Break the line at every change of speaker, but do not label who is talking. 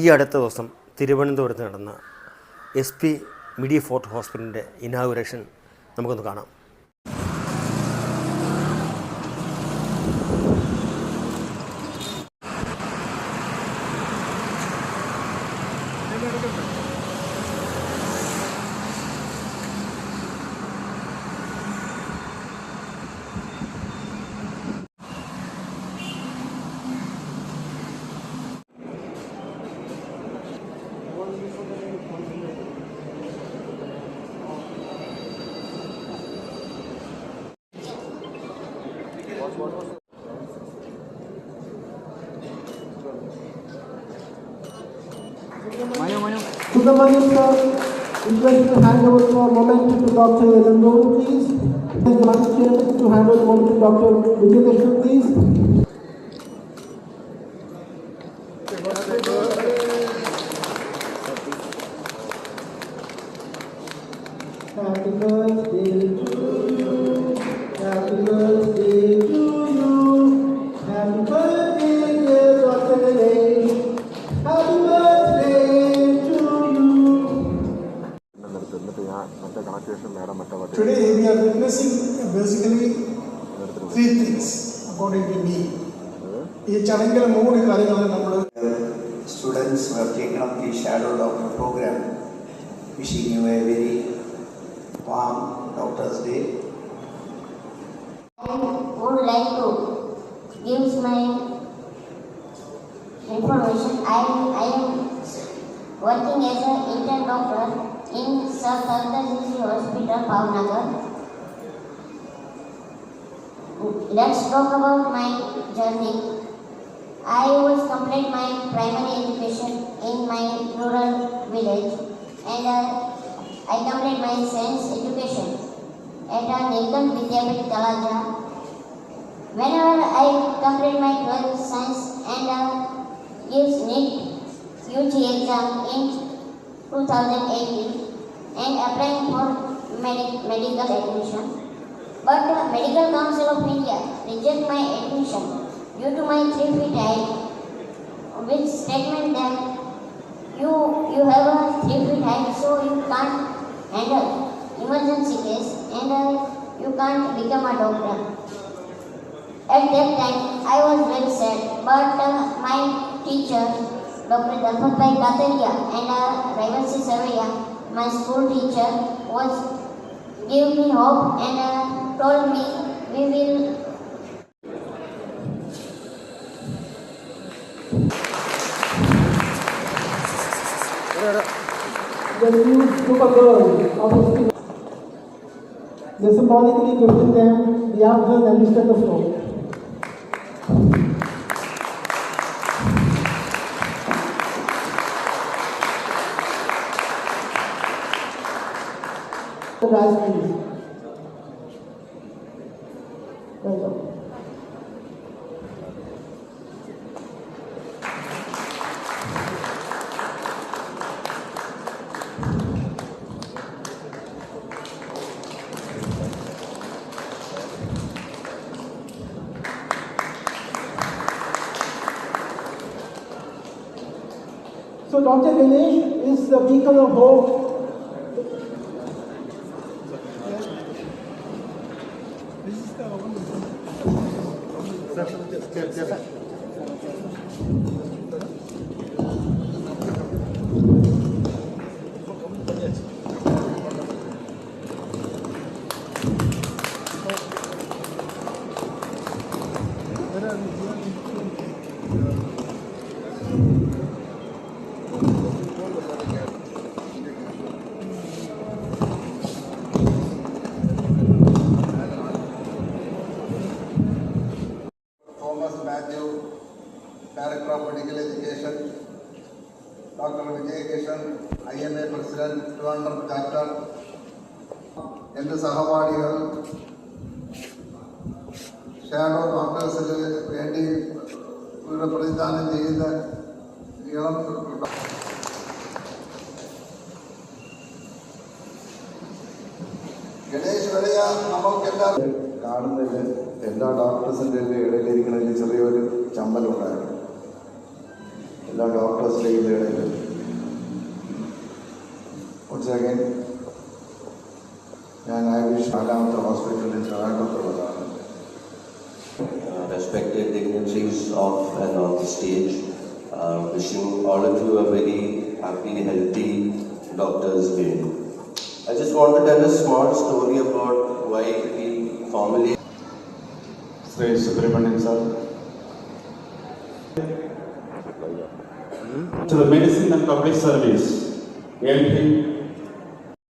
ഈ അടുത്ത ദിവസം തിരുവനന്തപുരത്ത് നടന്ന എസ് പി മിഡി ഫോർട്ട് ഹോസ്പിറ്റലിന്റെ ഇനാഗുറേഷൻ നമുക്കൊന്ന് കാണാം.
Subramanian sir, request to hand over for a moment to Dr. Elendon, please. Request the Vice Chairman to hand over the to Dr. Vijayalakshmi, please. Happy birthday to
three things according to me. ഈ ചടങ്ങിലെ മൂന്ന് കാര്യങ്ങളാണ് നമ്മൾ
students who have taken up the Shadow Doctor program. Wishing you a very warm Doctor's Day.
I would like to give my information. I, I am working as an intern doctor in Sir Kalkaji Hospital, Bhavnagar. Let's talk about my journey. I was complete my primary education in my rural village and uh, I complete my science education at a Nilkant Vidyapit Talaja. Whenever I complete my 12th science and uh, gives NEET UG exam in 2018 and applying for medi- medical admission. But uh, Medical Council of India reject my admission due to my three feet height with statement that you you have a three feet height so you can't handle emergency case and uh, you can't become a doctor. At that time, I was very sad, but uh, my teacher, Dr. Dalpat Bhai Kataria and uh, Raivansi Sarvaya, my school teacher, was gave me hope and uh, told me we will
The new super girl of history. They symbolically gifting them the afghan and the stethoscope. The rise, please. So Dr. Ganesh is the beacon of hope.
Thomas I N A president Trivandrum chapter എന്റെ സഹപാഠികൾ shadow പാർട്ടേഴ്സിന് വേണ്ടി ഇവിടെ പ്രതിദാനം ചെയ്യുന്ന ഇളം ഗണേശ് വരയ എല്ലാ
കാണുന്നതിൽ എല്ലാ ഡോക്ടേഴ്സിന്റെയും ഇടയിലിരിക്കുന്നതിൽ ചെറിയൊരു ചമ്പലുണ്ടായിരുന്നു എല്ലാ ഡോക്ടേഴ്സിന്റെയും ഇടയിൽ Once again, and I wish Allah the hospital in Ranakota
uh, Respected dignitaries of and on the stage, uh, wishing all of you a very happy, healthy Doctor's Day. I just want to tell a small story about why we formally.
Sri Subramanian sir. Hmm?
To the Medicine and Public Service, LP